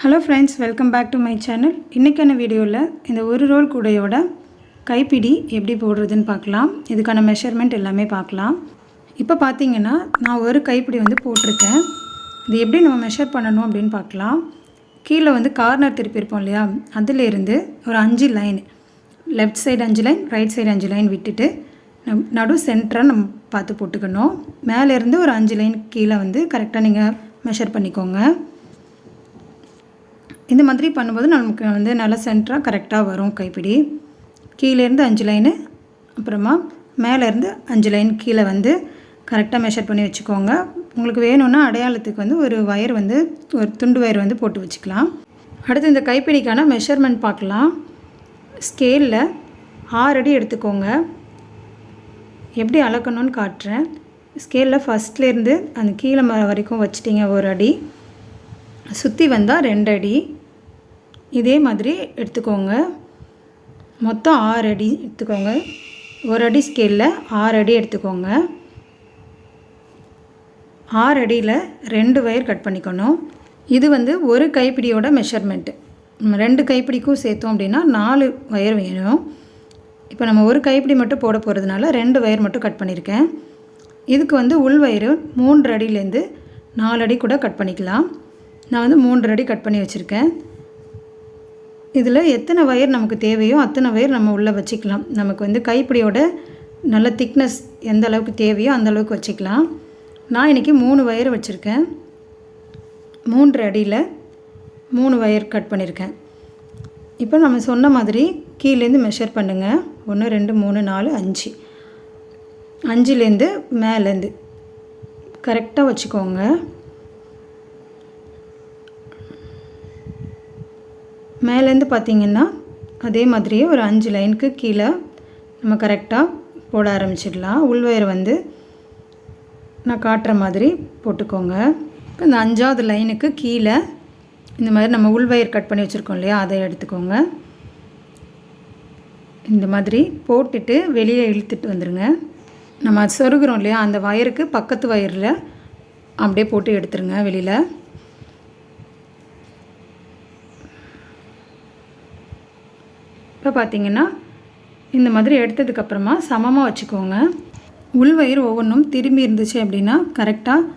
Hello friends welcome back to my channel இன்றைக்கான வீடியோவில் இந்த ஒரு ரோல் கூடையோட கைப்பிடி எப்படி போடுறதுன்னு பார்க்கலாம். இதுக்கான மெஷர்மெண்ட் எல்லாமே பார்க்கலாம். இப்போ பார்த்தீங்கன்னா நான் ஒரு கைப்பிடி வந்து போட்டிருக்கேன். இது எப்படி நம்ம மெஷர் பண்ணணும் அப்படின்னு பார்க்கலாம். கீழே வந்து கார்னர் திருப்பியிருப்போம் இல்லையா? அதிலேருந்து ஒரு அஞ்சு லைன் லெஃப்ட் சைடு அஞ்சு லைன் ரைட் சைடு அஞ்சு லைன் விட்டுட்டு நம் நடு சென்டராக நம்ம பார்த்து போட்டுக்கணும். மேலேருந்து ஒரு அஞ்சு லைன் கீழே வந்து கரெக்டாக நீங்கள் மெஷர் பண்ணிக்கோங்க. இந்த மாதிரி பண்ணும்போது நமக்கு வந்து நல்லா சென்டராக கரெக்டாக வரும் கைப்பிடி. கீழேருந்து அஞ்சு லைனு அப்புறமா மேலேருந்து அஞ்சு லைன் கீழே வந்து கரெக்டாக மெஷர் பண்ணி வச்சுக்கோங்க. உங்களுக்கு வேணும்னா அடையாளத்துக்கு வந்து ஒரு ஒயர் வந்து ஒரு துண்டு வயர் வந்து போட்டு வச்சுக்கலாம். அடுத்து இந்த கைப்பிடிக்கான மெஷர்மெண்ட் பார்க்கலாம். ஸ்கேலில் ஆறு அடி எடுத்துக்கோங்க. எப்படி அளக்கணும்னு காட்டுறேன். ஸ்கேலில் ஃபஸ்ட்லேருந்து அந்த கீழே ம வரைக்கும் வச்சிட்டிங்க ஒரு அடி. சுற்றி வந்தால் ரெண்டு அடி. இதே மாதிரி எடுத்துக்கோங்க. மொத்தம் ஆறு அடி எடுத்துக்கோங்க. ஒரு அடி ஸ்கேலில் ஆறு அடி எடுத்துக்கோங்க. ஆறு அடியில் ரெண்டு வயர் கட் பண்ணிக்கணும். இது வந்து ஒரு கைப்பிடியோட மெஷர்மெண்ட்டு ரெண்டு கைப்பிடிக்கும் சேர்த்தோம் அப்படின்னா நாலு வயர் வேணும். இப்போ நம்ம ஒரு கைப்பிடி மட்டும் போட போகிறதுனால ரெண்டு வயர் மட்டும் கட் பண்ணியிருக்கேன் இதுக்கு வந்து உள் வயிறு மூன்று அடியிலேருந்து நாலு அடி கூட கட் பண்ணிக்கலாம். நான் வந்து மூன்று அடி கட் பண்ணி வச்சுருக்கேன். இதில் எத்தனை வயர் நமக்கு தேவையோ அத்தனை வயர் நம்ம உள்ளே வச்சுக்கலாம். நமக்கு வந்து கைப்பிடியோட நல்ல திக்னஸ் எந்த அளவுக்கு தேவையோ அந்த அளவுக்கு வச்சுக்கலாம். நான் இன்றைக்கி மூணு வயர் வச்சுருக்கேன். மூன்று அடியில் மூணு வயர் கட் பண்ணியிருக்கேன். இப்போ நம்ம சொன்ன மாதிரி கீழேருந்து மெஷர் பண்ணுங்கள் ஒன்று ரெண்டு மூணு நாலு அஞ்சு. அஞ்சுலேருந்து மேலேருந்து கரெக்டாக வச்சுக்கோங்க. மேலேருந்து பார்த்திங்கன்னா அதே மாதிரியே ஒரு அஞ்சு லைனுக்கு கீழே நம்ம கரெக்டாக போட ஆரம்பிச்சிடலாம். உள்வயர் வந்து நான் காட்டுற மாதிரி போட்டுக்கோங்க. இப்போ இந்த அஞ்சாவது லைனுக்கு கீழே இந்த மாதிரி நம்ம உள்வயர் கட் பண்ணி வச்சுருக்கோம் இல்லையா? அதை எடுத்துக்கோங்க. இந்த மாதிரி போட்டுட்டு வெளியே இழுத்துட்டு வந்துடுங்க நம்ம அது சொருகிறோம் இல்லையா? அந்த வயருக்கு பக்கத்து வயரில் அப்படியே போட்டு எடுத்துருங்க வெளியில். பார்த்தீங்கன்னா இந்த மாதிரி எடுத்ததுக்கப்புறமா சமமாக வச்சுக்கோங்க. உள்வயிறு ஒவ்வொன்றும் திரும்பி இருந்துச்சு அப்படின்னா கரெக்டாக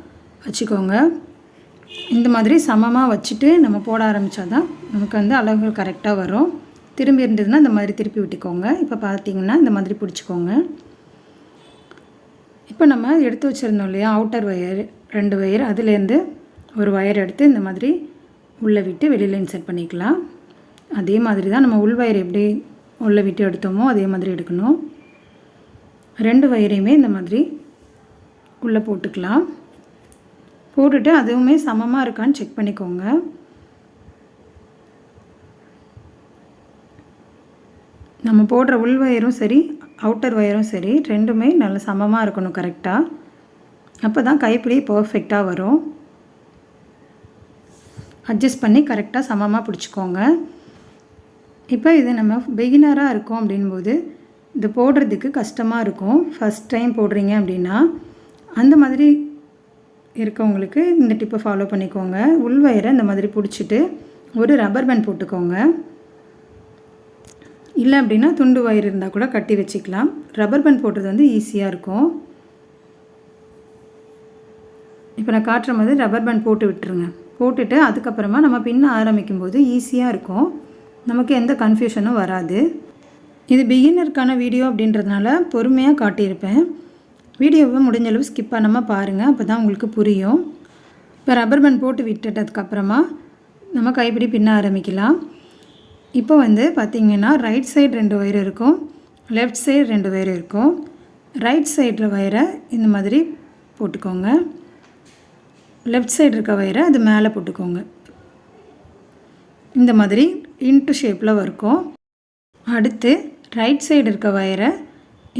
வச்சுக்கோங்க. இந்த மாதிரி சமமாக வச்சுட்டு நம்ம போட ஆரம்பித்தா தான் நமக்கு வந்து அளவுகள் கரெக்டாக வரும். திரும்பி இருந்ததுன்னா இந்த மாதிரி திருப்பி விட்டுக்கோங்க. இப்போ பார்த்தீங்கன்னா இந்த மாதிரி பிடிச்சிக்கோங்க. இப்போ நம்ம எடுத்து வச்சுருந்தோம் இல்லையா அவுட்டர் ஒயர் ரெண்டு ஒயர் அதுலேருந்து ஒரு ஒயர் எடுத்து இந்த மாதிரி உள்ளே விட்டு வெளியில் இன்செர்ட் பண்ணிக்கலாம். அதே மாதிரி தான் நம்ம உள் எப்படி உள்ளே விட்டு எடுத்தோமோ அதே மாதிரி எடுக்கணும். ரெண்டு வயிறையுமே இந்த மாதிரி உள்ளே போட்டுக்கலாம். போட்டுட்டு அதுவுமே சமமாக இருக்கான்னு செக் பண்ணிக்கோங்க. நம்ம போடுற உள் வயரும் சரி அவுட்டர் வயரும் சரி ரெண்டுமே நல்ல சமமாக இருக்கணும் கரெக்டாக அப்போ தான் கைப்பிடி பர்ஃபெக்டாக வரும். அட்ஜஸ்ட் பண்ணி கரெக்டாக சமமாக பிடிச்சிக்கோங்க. இப்போ இது நம்ம பிகினராக இருக்கோம் அப்படின்போது இது போடுறதுக்கு கஷ்டமாக இருக்கும். ஃபஸ்ட் டைம் போடுறீங்க அப்படின்னா அந்த மாதிரி இருக்கவங்களுக்கு இந்த டிப்பை ஃபாலோ பண்ணிக்கோங்க. உள்வயரை இந்த மாதிரி பிடிச்சிட்டு ஒரு ரப்பர் பேண்ட் போட்டுக்கோங்க. இல்லை அப்படின்னா துண்டு வயிறு இருந்தால் கூட கட்டி வச்சுக்கலாம். ரப்பர் பேண்ட் போடுறது வந்து ஈஸியாக இருக்கும். இப்போ நான் காட்டுற மாதிரி ரப்பர் பேண்ட் போட்டு விட்டுருங்க. போட்டுட்டு அதுக்கப்புறமா நம்ம பின்ன ஆரம்பிக்கும்போது ஈஸியாக இருக்கும். நமக்கு எந்த கன்ஃபியூஷனும் வராது. இது பிகினருக்கான வீடியோ அப்படின்றதுனால பொறுமையாக காட்டியிருப்பேன். வீடியோவை முடிஞ்சளவு ஸ்கிப் பண்ணாமல் பாருங்கள் அப்போ தான் உங்களுக்கு புரியும். இப்போ ரப்பர் பேண்ட் போட்டு விட்டுட்டதுக்கப்புறமா நம்ம கைப்பிடி பின்ன ஆரம்பிக்கலாம். இப்போ வந்து பார்த்திங்கன்னா ரைட் சைடு ரெண்டு ஒயர் இருக்கும் லெஃப்ட் சைடு ரெண்டு ஒயர் இருக்கும். ரைட் சைடில் ஒயரை இந்த மாதிரி போட்டுக்கோங்க. லெஃப்ட் சைடு இருக்க வயரை அது மேலே போட்டுக்கோங்க. இந்த மாதிரி இன்ட்டு ஷேப்பில் இருக்கும் அடுத்து ரைட் சைடு இருக்க வயரை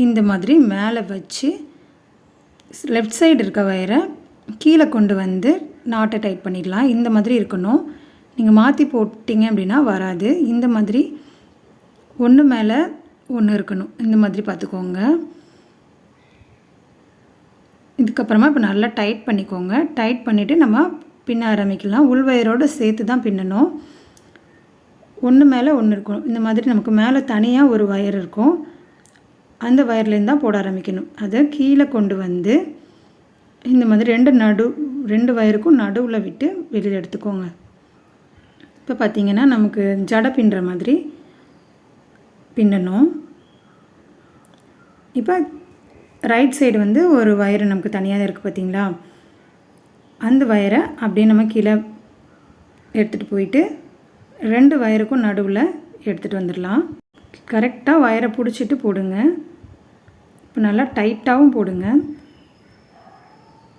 இந்த மாதிரி மேலே வச்சு லெஃப்ட் சைடு இருக்க வயரை கீழே கொண்டு வந்து நாட்டை டைட் பண்ணிடலாம். இந்த மாதிரி இருக்கணும். நீங்கள் மாற்றி போட்டிங்க அப்படின்னா வராது. இந்த மாதிரி ஒன்று மேலே ஒன்று இருக்கணும். இந்த மாதிரி பார்த்துக்கோங்க. இதுக்கப்புறமா இப்போ நல்லா டைட் பண்ணிக்கோங்க. டைட் பண்ணிவிட்டு நம்ம பின்ன ஆரம்பிக்கலாம். உள்வயரோடு சேர்த்து தான் பின்னணும். ஒன்று மேலே ஒன்று இருக்கும் இந்த மாதிரி நமக்கு மேலே தனியாக ஒரு வயர் இருக்கும். அந்த வயர்லேருந்து தான் போட ஆரம்பிக்கணும். அதை கீழே கொண்டு வந்து இந்த மாதிரி ரெண்டு நடு ரெண்டு வயருக்கும் நடுவில் விட்டு வெளியில் எடுத்துக்கோங்க. இப்போ பார்த்தீங்கன்னா நமக்கு ஜடை பின்னுற மாதிரி பின்னணும். இப்போ ரைட் சைடு வந்து ஒரு வயரு நமக்கு தனியாக இருக்குது பார்த்தீங்களா அந்த வயரை அப்படியே நம்ம கீழே எடுத்துகிட்டு போயிட்டு ரெண்டு வயருக்கும் நடுவில் எடுத்துகிட்டு வந்துடலாம். கரெக்டாக வயரை பிடிச்சிட்டு போடுங்க. இப்போ நல்லா டைட்டாகவும் போடுங்க.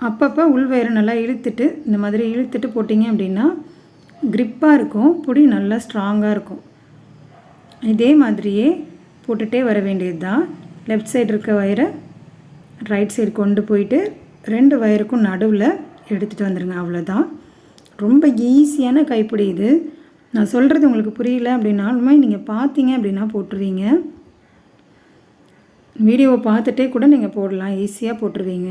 அப்பப்போ உள் வயரை நல்லா இழுத்துட்டு இந்த மாதிரி இழுத்துட்டு போட்டிங்க அப்படின்னா க்ரிப்பாக இருக்கும் பொடி நல்லா ஸ்ட்ராங்காக இருக்கும். இதே மாதிரியே போட்டுகிட்டே வர வேண்டியது தான் லெஃப்ட் சைடு இருக்க வயரை ரைட் சைடு கொண்டு போயிட்டு ரெண்டு வயருக்கும் நடுவில் எடுத்துகிட்டு வந்துடுங்க அவ்வளோதான் ரொம்ப ஈஸியான கைப்பிடி இது. நான் சொல்கிறது உங்களுக்கு புரியல அப்படின்னாலுமே நீங்கள் பார்த்தீங்க அப்படின்னா போட்டுருவீங்க வீடியோவை பார்த்துட்டே கூட நீங்கள் போடலாம். ஈஸியாக போட்டுருவீங்க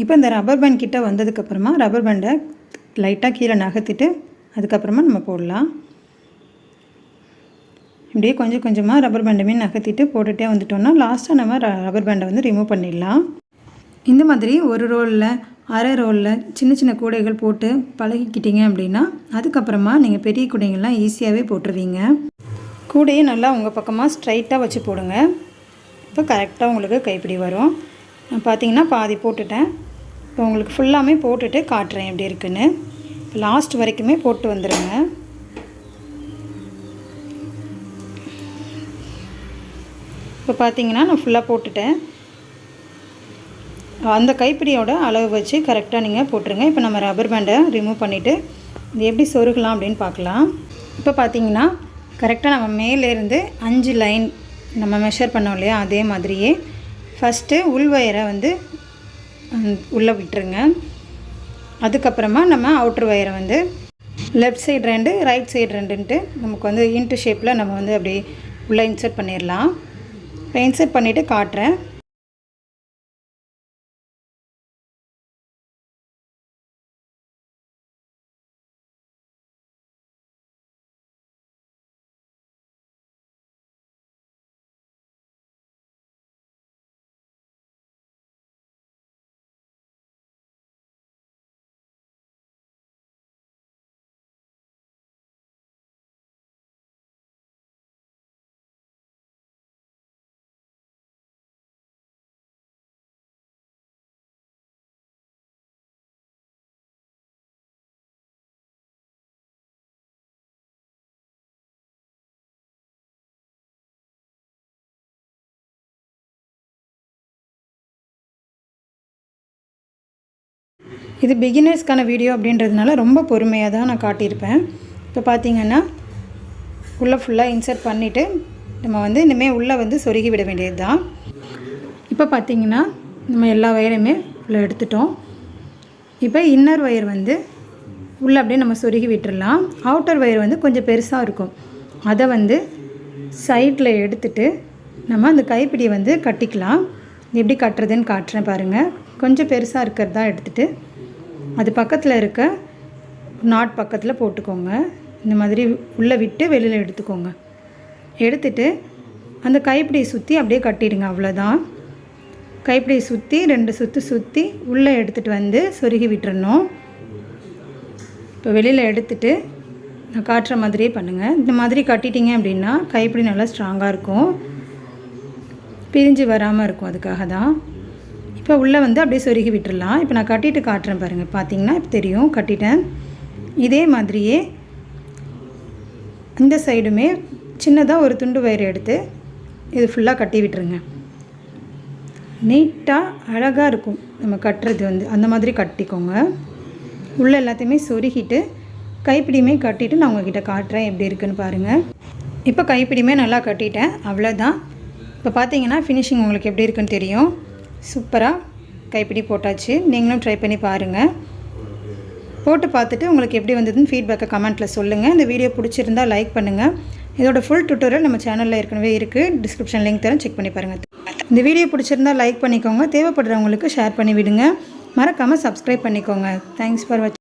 இப்போ இந்த ரப்பர் பேண்ட் கிட்ட வந்ததுக்கப்புறமா ரப்பர் பேண்டை லைட்டாக கீழே நகர்த்திட்டு அதுக்கப்புறமா நம்ம போடலாம். இப்படியே கொஞ்சம் கொஞ்சமாக ரப்பர் பேண்டுமே நகர்த்திட்டு போட்டுகிட்டே வந்துட்டோம்னா லாஸ்ட்டாக நம்ம ரப்பர் பேண்டை வந்து ரிமூவ் பண்ணிடலாம். இந்த மாதிரி ஒரு ரோலில் அரை ரோலில் சின்ன சின்ன கூடைகள் போட்டு பழகிக்கிட்டீங்க அப்படின்னா அதுக்கப்புறமா நீங்கள் பெரிய கூடைகள்லாம் ஈஸியாகவே போட்டுருவீங்க. கூடையை நல்லா உங்கள் பக்கமாக ஸ்ட்ரைட்டாக வச்சு போடுங்க. இப்போ கரெக்டாக உங்களுக்கு கைப்பிடி வரும். பார்த்தீங்கன்னா பாதி போட்டுட்டேன். இப்போ உங்களுக்கு ஃபுல்லாமே போட்டுட்டு காட்டுறேன் எப்படி இருக்குன்னு. லாஸ்ட் வரைக்குமே போட்டு வந்துடுங்க இப்போ பார்த்தீங்கன்னா நான் ஃபுல்லாக போட்டுட்டேன். அந்த கைப்பிடியோட அளவு வச்சு கரெக்டாக நீங்கள் போட்டுருங்க. இப்போ நம்ம ரப்பர் பேண்டை ரிமூவ் பண்ணிவிட்டு இது எப்படி சொருகலாம் அப்படின்னு பார்க்கலாம். இப்போ பார்த்தீங்கன்னா கரெக்டாக நம்ம மேலேருந்து அஞ்சு லைன் நம்ம மெஷர் பண்ணோம் இல்லையா? அதே மாதிரியே ஃபஸ்ட்டு உள்வயரை வந்து உள்ளே விட்டுருங்க. அதுக்கப்புறமா நம்ம அவுட்ரு வயரை வந்து லெஃப்ட் சைடு ரெண்டு ரைட் சைடு ரெண்டுன்ட்டு நமக்கு வந்து இன்ட்டு ஷேப்பில் நம்ம வந்து அப்படி உள்ளே இன்சர்ட் பண்ணிடலாம் இப்போ இன்சர்ட் பண்ணிவிட்டு காட்டுறேன். இது பிகினர்ஸ்க்கான வீடியோ அப்படின்றதுனால ரொம்ப பொறுமையாக தான் நான் காட்டியிருப்பேன். இப்போ பார்த்தீங்கன்னா உள்ளே ஃபுல்லாக இன்சர்ட் பண்ணிவிட்டு நம்ம வந்து இனிமேல் உள்ளே வந்து சொருகி விட வேண்டியது தான் இப்போ பார்த்தீங்கன்னா நம்ம எல்லா வயரையுமே உள்ளே எடுத்துட்டோம். இப்போ இன்னர் ஒயர் வந்து உள்ளே அப்படியே நம்ம சொருகி விட்டுடலாம் அவுட்டர் ஒயர் வந்து கொஞ்சம் பெருசாக இருக்கும். அதை வந்து சைட்டில் எடுத்துட்டு நம்ம அந்த கைப்பிடியை வந்து கட்டிக்கலாம். எப்படி கட்டுறதுன்னு காட்டுறேன் பாருங்கள் கொஞ்சம் பெருசாக இருக்கிறதா எடுத்துகிட்டு அது பக்கத்தில் இருக்க நாட் பக்கத்தில் போட்டுக்கோங்க. இந்த மாதிரி உள்ளே விட்டு வெளியில் எடுத்துக்கோங்க. எடுத்துட்டு அந்த கைப்பிடியை சுற்றி அப்படியே கட்டிடுங்க அவ்வளோதான் கைப்பிடியை சுற்றி ரெண்டு சுற்று சுற்றி உள்ளே எடுத்துகிட்டு வந்து சொருகி விட்டுறணும். இப்போ வெளியில் எடுத்துட்டு நான் காட்டுற மாதிரியே பண்ணுங்கள் இந்த மாதிரி கட்டிட்டீங்க அப்படின்னா கைப்பிடி நல்லா ஸ்ட்ராங்காக இருக்கும். பிரிஞ்சு வராமல் இருக்கும் அதுக்காக தான் இப்போ உள்ளே வந்து அப்படியே சொருகி விட்டுடலாம். இப்போ நான் கட்டிட்டு காட்டுறேன் பாருங்கள் பார்த்தீங்கன்னா இப்போ தெரியும். கட்டிட்டேன். இதே மாதிரியே இந்த சைடுமே சின்னதாக ஒரு துண்டு வயிறு எடுத்து இது ஃபுல்லாக கட்டி விட்டுருங்க. நீட்டாக அழகாக இருக்கும். நம்ம கட்டுறது வந்து அந்த மாதிரி கட்டிக்கோங்க. உள்ளே எல்லாத்தையுமே சொருகிட்டு கைப்பிடியுமே கட்டிட்டு நான் உங்ககிட்ட காட்டுறேன் எப்படி இருக்குன்னு பாருங்கள் இப்போ கைப்பிடியுமே நல்லா கட்டிட்டேன். அவ்வளோதான் இப்போ பார்த்தீங்கன்னா ஃபினிஷிங் உங்களுக்கு எப்படி இருக்குன்னு தெரியும். சூப்பராக கைப்பிடி போட்டாச்சு. நீங்களும் ட்ரை பண்ணி பாருங்கள் போட்டு பார்த்துட்டு உங்களுக்கு எப்படி வந்ததுன்னு ஃபீட்பேக்கை கமெண்ட்டில் சொல்லுங்கள் இந்த வீடியோ பிடிச்சிருந்தா லைக் பண்ணுங்கள் இதோட ஃபுல் டுட்டோரியல் நம்ம சேனலில் ஏற்கனவே இருக்குது டிஸ்கிரிப்ஷன் லிங்க் தரேன். செக் பண்ணி பாருங்கள் இந்த வீடியோ பிடிச்சிருந்தா லைக் பண்ணிக்கோங்க. தேவைப்படுறவங்களுக்கு ஷேர் பண்ணி விடுங்க மறக்காமல் சப்ஸ்கிரைப் பண்ணிக்கோங்க. தேங்க்ஸ் ஃபார் வாட்சிங்